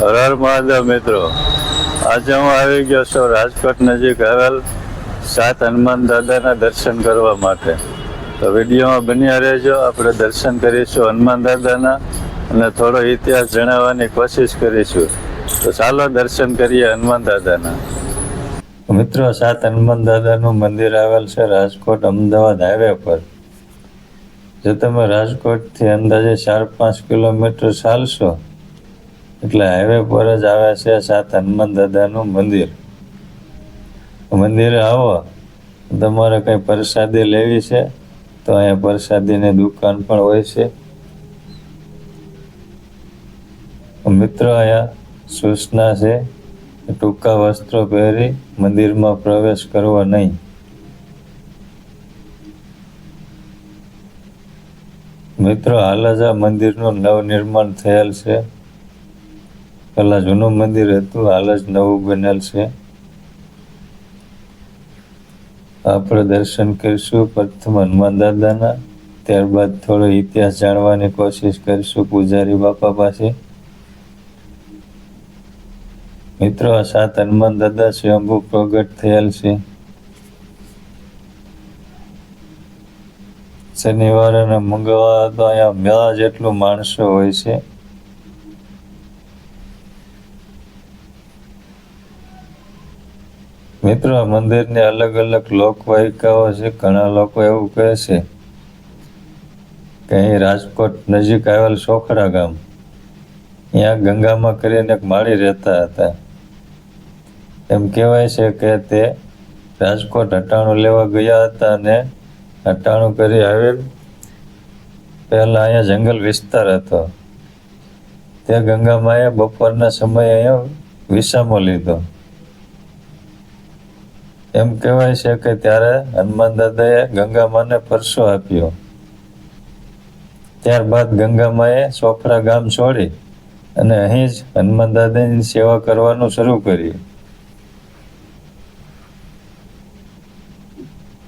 હર હર મહાદેવ મિત્રો, આજે હું આવી ગયો છું રાજકોટ નજીક આવેલ સાત હનુમાન દાદાના દર્શન કરવા માટે. તો વિડીયોમાં બન્યા રહેજો, આપણે દર્શન કરીશું હનુમાન દાદાના અને થોડો ઇતિહાસ જણાવવાની કોશિશ કરીશું. તો ચાલો દર્શન કરીએ હનુમાન દાદાના. મિત્રો, સાત હનુમાન દાદાનું મંદિર આવેલ છે રાજકોટ અમદાવાદ હાઈવે પર. જો તમે રાજકોટથી અંદાજે ચાર પાંચ કિલોમીટર ચાલશો એટલે હાઈવે પર જ આવે છે સાત હનુમાન દાદાનું મંદિર. મંદિરે આવો. તમારે કંઈ પ્રસાદી લેવી છે? તો અહીંયા પ્રસાદીની દુકાન પણ હોય છે. મિત્રો અહીંયા સૂચના છે ટૂંકા વસ્ત્રો પહેરી મંદિરમાં પ્રવેશ કરવો નહીં. મિત્રો હાલ જ આ મંદિરનું નવનિર્માણ થયેલ છે. પહેલાં જૂનું મંદિર હતું, હાલ જ નવું બનેલ છે. આપણે દર્શન કરીશું પ્રથમ હનુમાન દાદાના, ત્યારબાદ થોડો ઇતિહાસ જાણવાની કોશિશ કરીશું પૂજારી બાપા પાસે. મિત્રો, આ સાત હનુમાન દાદા સ્વયંભૂ પ્રગટ થયેલ છે. શનિવાર અને મંગળવાર તો અહીંયા મેળા જેટલું માણસો હોય છે. મિત્રો, મંદિરની અલગ અલગ લોકવાયકાઓ છે. ઘણા લોકો એવું કહે છે કે અહીં રાજકોટ નજીક આવેલ સોખડા ગામ. ત્યાં ગંગામાં કરીને એક માળી રહેતા હતા. એમ કહેવાય છે કે તે રાજકોટ હટાણું લેવા ગયા હતા અને હટાણું કરી આવેલ પહેલાં અહીંયા જંગલ વિસ્તાર હતો. તે ગંગામાએ બપોરના સમયે અહીંયા વિસામો લીધો. એમ કહેવાય છે કે ત્યારે હનુમાન દાદાએ ગંગામાને પરસો આપ્યો. ત્યારબાદ ગંગામાએ સોફરા ગામ છોડી અને અહીં જ હનુમાન દાદાની સેવા કરવાનું શરૂ કર્યું.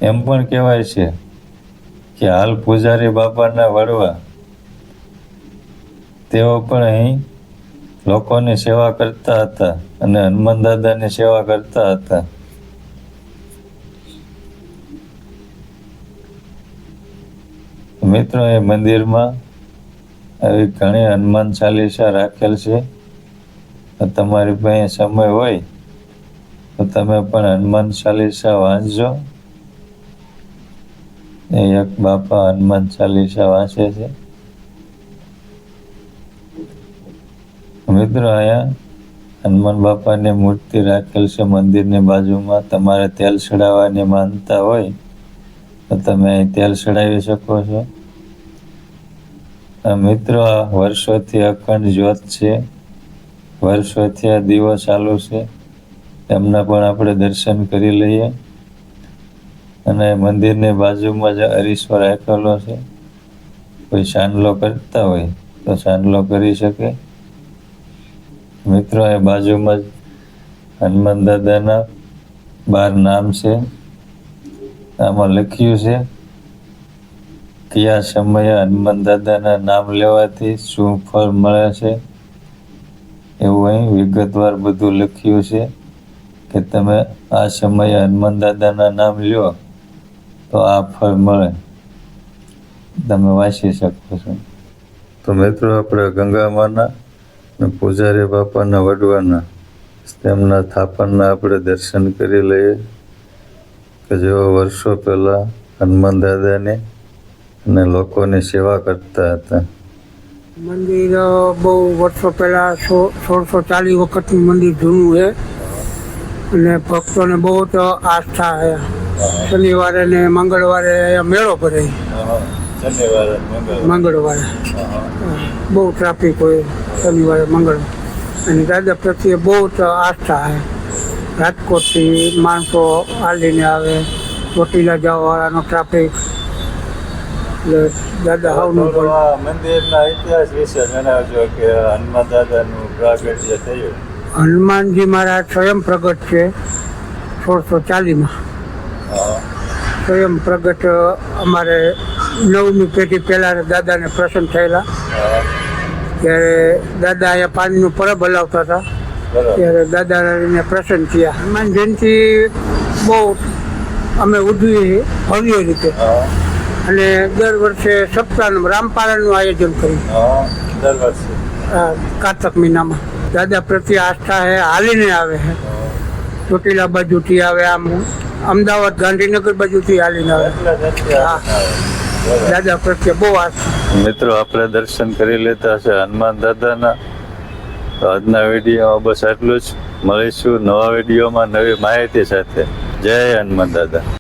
એમ પણ કહેવાય છે કે હાલ પૂજારી બાપાના વડવા તેઓ પણ અહીં લોકોની સેવા કરતા હતા અને હનુમાન દાદાની સેવા કરતા હતા. મિત્રો એ મંદિરમાં આવી ઘણી હનુમાન ચાલીસા રાખેલ છે. તો તમારી પાસે સમય હોય તો તમે પણ હનુમાન ચાલીસા વાંચજો. એ એક બાપા હનુમાન ચાલીસા વાંચે છે. મિત્રો અહીંયા હનુમાન બાપાની મૂર્તિ રાખેલ છે મંદિરની બાજુમાં. તમારે તેલ ચડાવવાની માનતા હોય તો તમે તેલ ચડાવી શકો છો. મિત્રો, વર્ષોથી અખંડ જ્યોત છે. વર્ષોથી આ દીવો ચાલુ છે. એમના પણ આપણે દર્શન કરી લઈએ. અને મંદિરની બાજુમાં જ અરીસો રાખેલો છે. કોઈ ચાંદલો કરતા હોય તો ચાંદલો કરી શકે. મિત્રો, એ બાજુમાં જ હનુમાન દાદાના બાર નામ છે. આમાં લખ્યું છે કયા સમયે હનુમાન દાદાના નામ લેવાથી શું ફળ મળે છે? એવું અહીં વિગતવાર બધું લખ્યું છે કે તમે આ સમયે હનુમાન દાદાના નામ લ્યો તો આ ફળ મળે. તમે વાંચી શકો છો. તો મિત્રો આપણે ગંગામાના અને પૂજારી બાપાના વડવાના તેમના થાપણના આપણે દર્શન કરી લઈએ કે જેઓ વર્ષો પહેલાં હનુમાન દાદાને અને લોકોની સેવા કરતા હતા. મંદિર બહુ વર્ષો પહેલાં સોળસો ચાલીસ વખતનું મંદિર જૂનું છે. અને ભક્તોને બહુ જ આસ્થા છે. શનિવારે ને મંગળવારે મેળો ભરે મંગળવારે. બહુ ટ્રાફિક હોય શનિવારે, મંગળવારે. અને દાદા પ્રત્યે બહુ જ આસ્થા છે. રાજકોટથી માણસો હાલીને આવે, ચોટીલા જવાવાળાનો ટ્રાફિક એટલે દાદા હાવનું પણ. મંદિરના ઇતિહાસ વિશે જણાવજો કે હનુમાન દાદાનું પ્રાગટ્ય થયું. હનુમાનજી મારા સ્વયં પ્રગટ છે સોળસો ચાલીસમાં સ્વયં પ્રગટ અમારે નવમી પેઢી પહેલાં દાદાને પ્રસન્ન થયેલા. ત્યારે દાદા અહીંયા પાણીનું પરબ હલાવતા હતા. ત્યારે દાદાને પ્રસન્ન થયા. હનુમાન જયંતિ બહુ અમે ઉજવીએ ભવ્ય રીતે. અને દર વર્ષે સપ્તાહનું રામપાલનનું આયોજન કર્યું. હા દર વર્ષે. કારતક મહિનામાં. દાદા પ્રત્યે આસ્થા હે હાલીને આવે છે ચોટીલા બાજુથી આવે આમ અમદાવાદ ગાંધીનગર બાજુથી હાલીને આવે. હા. દાદા પ્રત્યે બહુ આસ્થા. મિત્રો આપણે દર્શન કરી લેતા છે હનુમાન દાદાના. તો આજના વિડીયોમાં બસ આટલું જ. મળીશું નવા વિડીયોમાં નવી માહિતી સાથે. જય હનુમાન દાદા.